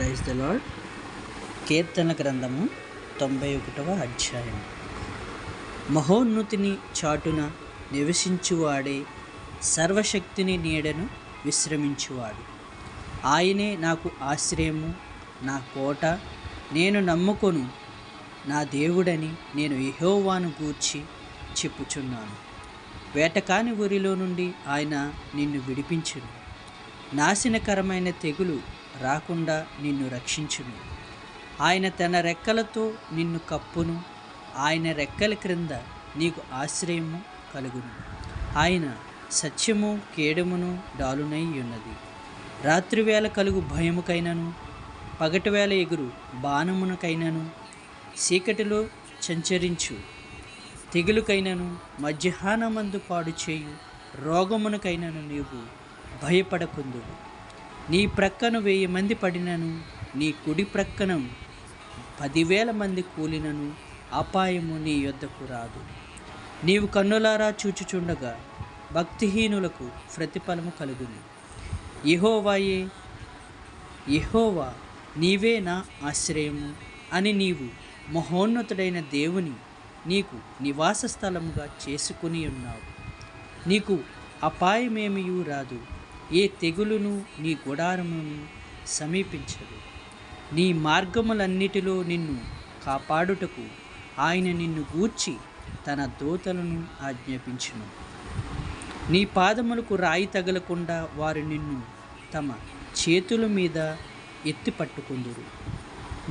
Praise the lord కీర్తన గ్రంథము తొంభై ఒకటవ అధ్యాయం. మహోన్నతిని చాటున నివసించువాడే సర్వశక్తిని నీడను విశ్రమించువాడు. ఆయనే నాకు ఆశ్రయము నా కోట నేను నమ్ముకొను. నా దేవుడని నేను యహోవాను గూర్చి చెప్పుచున్నాను. వేటకాని ఊరిలో నుండి ఆయన నిన్ను విడిపించును. నాశనకరమైన తెగులు రాకుండా నిన్ను రక్షించును. ఆయన తన రెక్కలతో నిన్ను కప్పును. ఆయన రెక్కల క్రింద నీకు ఆశ్రయము కలుగును. ఆయన సత్యము కేడమును డాలునై ఉన్నది. రాత్రివేళ కలుగు భయముకైనను. పగటివేళ ఎగురు బాణమునకైనను. చీకటిలో సంచరించు. తెగులుకైనను మధ్యాహ్నమందు పాడు చేయు రోగమునకైనను నీవు భయపడకుందు నీ ప్రక్కన వెయ్యి మంది పడినను నీ కుడి ప్రక్కన పదివేల మంది కూలినను అపాయము నీ యొద్దకు రాదు. నీవు కన్నులారా చూచుచుండగా భక్తిహీనులకు ప్రతిఫలము కలుగును. ఇహోవాయే ఇహోవా నీవే నా ఆశ్రయము అని నీవు మహోన్నతుడైన దేవుని నీకు నివాస స్థలముగా చేసుకుని ఉన్నావు. నీకు అపాయమేమియూ రాదు. ఏ తెగులును నీ గుడారమును సమీపించదు. నీ మార్గములన్నిటిలో నిన్ను కాపాడుటకు ఆయన నిన్ను గూర్చి తన దూతలను ఆజ్ఞాపించును. నీ పాదములకు రాయి తగలకుండా వారు నిన్ను తమ చేతుల మీద ఎత్తి పట్టుకుందురు.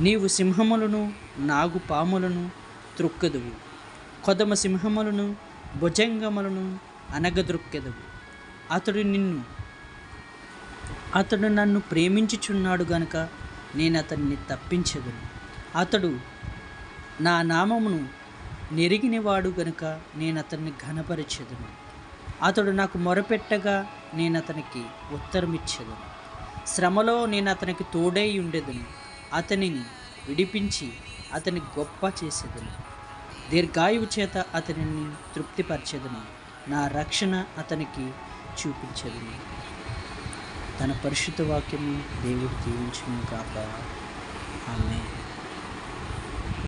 నీవు సింహములను నాగుపాములను త్రొక్కదువు. కొదమ సింహములను భుజంగములను అనగద్రొక్కెదవు అతడు నిన్ను అతడు నన్ను ప్రేమించుచున్నాడు గనుక నేను అతన్ని తప్పించదును అతడు నా నామమును నెరిగినవాడు గనుక నేను అతన్ని ఘనపరచెదను. అతడు నాకు మొరపెట్టగా నేను అతనికి ఉత్తరమిచ్చేదను. శ్రమలో నేను అతనికి తోడై ఉండేదను. అతనిని విడిపించి అతని గొప్ప చేసేదను. దీర్ఘాయువు చేత అతనిని తృప్తిపరచెదను. నా రక్షణ అతనికి చూపించదును. తన పరిశుద్ధ వాక్యము దేవుడు దీవించును కాక ఆమె